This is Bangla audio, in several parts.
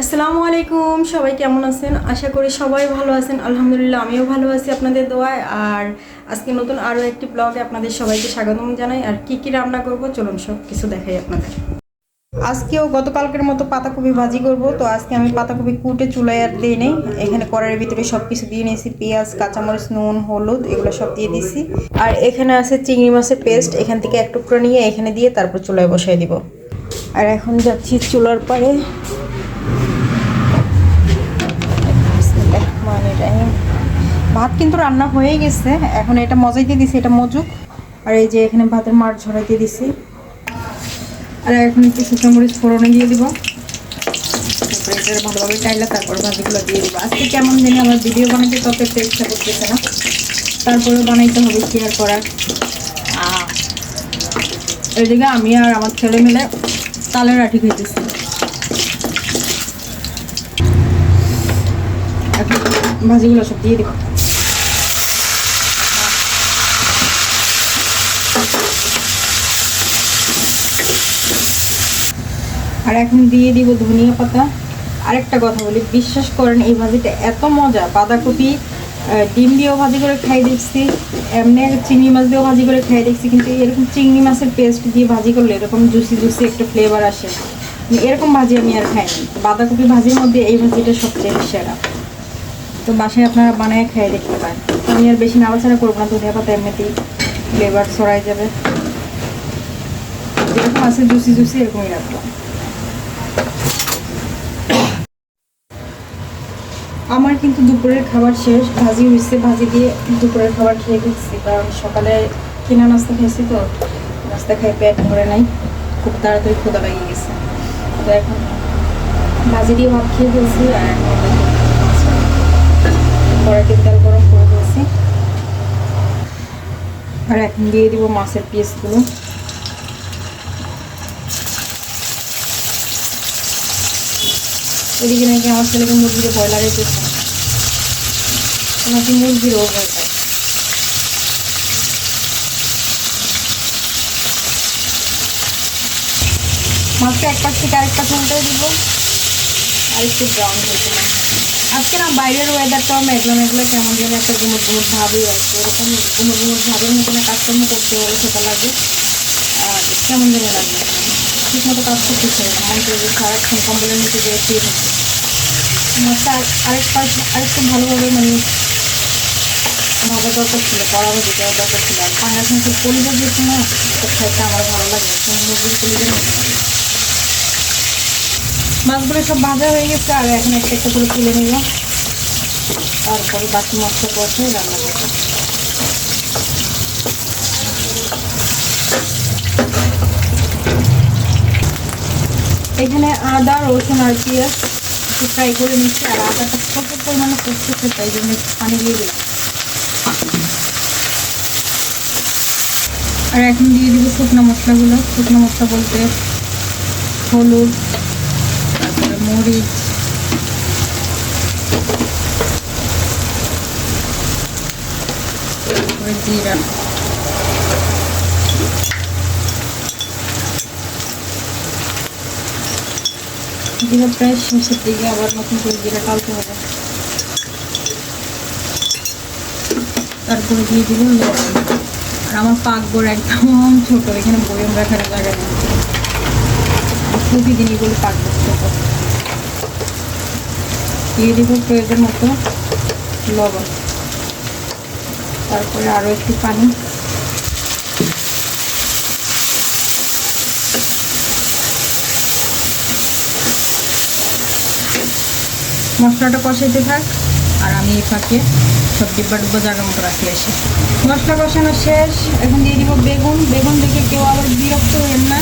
আসসালামু আলাইকুম, সবাই কেমন আছেন? আশা করি সবাই ভালো আছেন। আলহামদুলিল্লাহ, আমিও ভালো আছি আপনাদের দোয়ায়। আর আজকে নতুন আরও একটি ব্লগে আপনাদের সবাইকে স্বাগতম জানাই। আর কি কি রান্না করব, চলুন সব কিছু দেখাই আপনাদের। আজকেও গতকালকের মতো পাতাকপি ভাজি করব। তো আজকে আমি পাতাকপি কুটে চুলায় আর দিয়ে নেই। এখানে কড়াইয়ের ভিতরে সব কিছু দিয়ে নিয়েছি। পেঁয়াজ, কাঁচামরিচ, নুন, হলুদ, এগুলো সব দিয়ে দিয়েছি আর এখানে আছে চিংড়ি মাছের পেস্ট। এখান থেকে এক টুকরো নিয়ে এখানে দিয়ে তারপর চুলায় বসাই দিব। আর এখন যাচ্ছি চুলার পাড়ে। ভাত কিন্তু রান্না হয়ে গেছে। এখন এটা মজাইতে দিছি, এটা মজুক। আর এই যে এখানে ভাতের মার ঝরাইতে দিছি। আর এখন একটু শুকনো মরিচ ফোড়নে দিয়ে দিব। তারপরে এটা ভালোভাবে টাইলা তারপর ভাজিগুলো দিয়ে দিব। আজকে কেমন জানি আমার ভিডিও বানাতে তত একটা ইচ্ছা করতেছে না। তারপরে বানাইতে হবে শেয়ার করার। এদিকে আমি আর আমার ছেলে মিলে তালের আঠি খেতেছি এখন ভাজিগুলো সব দিয়ে দিব। আর এখন দিয়ে দিব ধনিয়া পাতা। আরেকটা কথা বলি, বিশ্বাস করেন, এই ভাজিটা এত মজা। বাঁধাকপি ডিম দিয়েও ভাজি করে খাই দেখছি, এমনি চিংড়ি মাছ দিয়েও ভাজি করে খাই দেখছি, কিন্তু এরকম চিংড়ি মাছের পেস্ট দিয়ে ভাজি করলে এরকম জুসি জুসি একটা ফ্লেভার আসে মানে এরকম ভাজি আমি আর খাইনি। বাঁধাকপি ভাজির মধ্যে এই ভাজিটা সবচেয়ে সেরা। তো বাসায় আপনারা বানায় খেয়ে দেখতে পারেন। আমি আর বেশি নাড়াচাড়া করব না, ধনিয়া পাতা এমনিতেই ফ্লেভার ছড়াই যাবে। যেরকম আছে জুসি জুসি এরকমই রাখলাম আমার কিন্তু দুপুরের খাবার শেষ। ভাজি হয়েছে, ভাজি দিয়ে দুপুরের খাবার খেয়ে ফেলছি, কারণ সকালে কিনা নাস্তা খেয়েছি তো, নাস্তা খেয়ে পেট ভরে নাই। খুব তাড়াতাড়ি ক্ষুদা লাগিয়ে গেছে। তো এখন ভাজি দিয়ে ভাত খেয়ে ফেলছি আর এখন কড়াইতে তেল গরম করে দিয়েছি। আর এখন দিয়ে দিব মাছের পিসগুলো। এদিকে নাকি আমার ছেলেকে মুরগির ভয় লাগাইতেছে। নাকি মুরগিরও ভয় পায়। মাছটা এক পাশ থেকে আরেক পাশ উল্টে দিব। আর একটু ব্রাউন হয়েছে আজকে না বাইরের ওয়েদারটাও মেঘলা মেঘলা কেমন যেন একটা গুমট গুমট ভাবই আছে এরকম গুমট গুমট ভাবের মতন কাজকর্ম করতে হলে সেটা লাগে। আর কেমন যেন লাগে। ঠিক মতো কাজ করতে চাই না। মনে করি যে সারাক্ষণ কম্বলের নিচে শুয়ে থাকি মাছটা আর- আরেক পাশ আরেকটু ভালোভাবে মানে ভাবা দরকার ছিল ভাজি দেওয়ার দরকার ছিল আর মাছের কলিজা দিয়েছে না তো খাইতে আমার ভালো লাগে মুরগির মতো লাগে। মাছগুলো সব ভাজা হয়ে গেছে, আর এখন একটা একটা করে তুলে নিব। তারপরে বাকি মশলা কষে রান্না করব। এখানে আদা, রসুন আর পেঁয়াজ একটু ফ্রাই করে নিচ্ছি, আর আদাটা প্রচুর পরিমাণে ফুটতেছে তাই জন্য পানি দিয়ে দিলাম। আর এখন দিয়ে দিব শুকনো মশলাগুলো। শুকনো মশলা বলতে হলুদ মরিচ। জিরা জিরা প্রায় শেষের দিকে আবার নতুন করে জিরা টালতে হবে। তারপরে দিয়ে দিব আর আমার পাকঘর একদম ছোট, এখানে বয়ম রাখার জায়গা নেই প্রতিদিন এগুলো পাকঘর ছোট দিয়ে দিব প্রয়োজন মতো লবণ। তারপরে আরও একটু পানি। মশলাটা কষাইতে থাক, আর আমি এই ফাঁকে সব ডিব্বা ডুব্বা জায়গা মতো রাখি এসে মশলা কষানো শেষ, এখন দিয়ে দিব বেগুন। বেগুন দেখে কেউ আবার বিরক্ত হবেন না।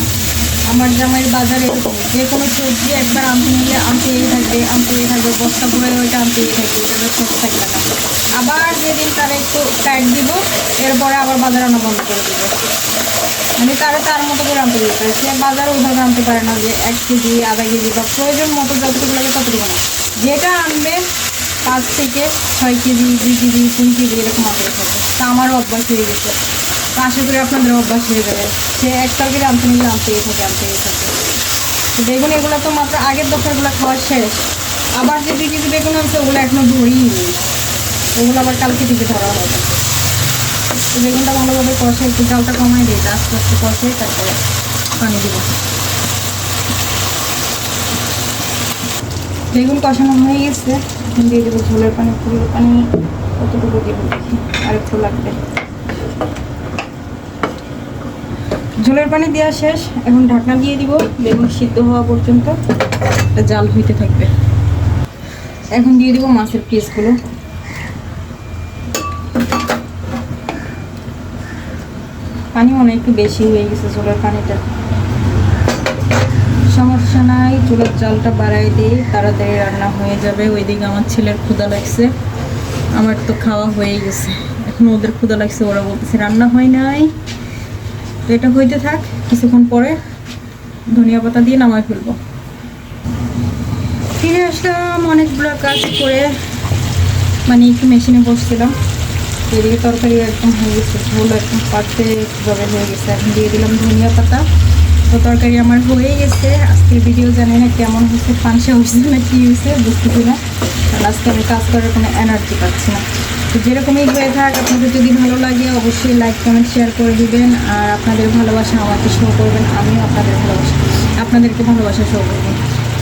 আমার জামাইয়ের বাজারে যে কোনো সবজি একবার আনতে নিলে আনতেই থাকবে আনতেই থাকবে, বস্তা করে ওইটা আনতেই থাকবে ওটা ছোট থাকবে না। আবার যেদিন তারা একটু টাইট দিব, এরপরে আবার বাজার আনা বন্ধ করে দেবে। মানে তারা তার মতো করে আনতে দিতে পারে। সে বাজার ওইভাবে আনতে পারে না যে এক কেজি, আধা কেজি বা প্রয়োজন মতো যতটুকু লাগে ততটুকু না যেটা আনবে, পাঁচ থেকে ছয় কেজি, দুই কেজি, তিন কেজি এরকম আনতে থাকে তা আমারও অভ্যাস হয়ে গেছে। আশা করি আপনাদের অভ্যাস হয়ে যাবে। সে এক তরকারি আনতে নিলে আনতেই থাকে আনতেই থাকে। বেগুন এগুলো তো মাত্র আগের দফারগুলো খাওয়া শেষ। আবার যে দুই কেজি বেগুন আছে ওগুলো এখনও ধরিই নেই ওগুলো আবার কালকে থেকে ধরা হবে। তো বেগুনটা ভালোভাবে কষে, একটু জালটা কমাই দিই আস্তে আস্তে কষে, তারপরে পানি দিব। বেগুন কষানো হয়ে গেছে। এখন দিয়ে দেবো ঝোলের পানি, ফুলের পানি। কতটুকু দেবো আর একটু লাগবে। ঝোলের পানি দেওয়া শেষ, এখন ঢাকনা দিয়ে দিব, বেগুন সিদ্ধ হওয়া পর্যন্ত। একটা জাল হইতে থাকবে। এখন দিয়ে দিব মাছের পিসগুলো। পানি মনে একটু বেশি হয়ে গেছে ঝোলের পানিটা। সমস্যা নাই, চুলের চালটা বাড়াই দিই, তাড়াতাড়ি রান্না হয়ে যাবে। ওইদিকে আমার ছেলের ক্ষুদা লাগছে। আমার তো খাওয়া হয়ে গেছে। এখন ওদের ক্ষুদা লাগছে, ওরা বলতেছে রান্না হয় নাই। তো এটা হইতে থাক, কিছুক্ষণ পরে ধনিয়া পাতা দিয়ে নামাই ফেলব। ফিরে আসলাম অনেকগুলো কাজ করে মানে একটু মেশিনে বসছিলাম। এদিকে তরকারি একদম হয়ে গেছে, ঝোল একদম পারফেক্টভাবে হয়ে গেছে। এখন দিয়ে দিলাম ধনিয়া পাতা। তো তরকারি আমার হয়ে গেছে। আজকের ভিডিও জানি না কেমন হয়েছে পানসা হয়েছে না কী হয়েছে, বুঝতেছি না। আজকে আমি কাজ করার কোনো এনার্জি পাচ্ছি না। তো যেরকমই হয়ে থাক, আপনাদের যদি ভালো লাগে, অবশ্যই লাইক কমেন্ট শেয়ার করে দিবেন। আর আপনাদের ভালোবাসা আমাকে শো করবেন, আমিও আপনাদের ভালোবাসা, আপনাদেরকে ভালোবাসা শো করবেন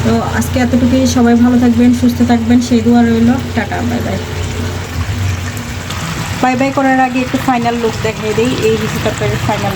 তো আজকে এতটুকুই, সবাই ভালো থাকবেন, সুস্থ থাকবেন, সেই দোয়া রইল। Tata bye bye bye bye করার আগে একটু ফাইনাল লুক দেখিয়ে দিই, এই রিসি ফাইনাল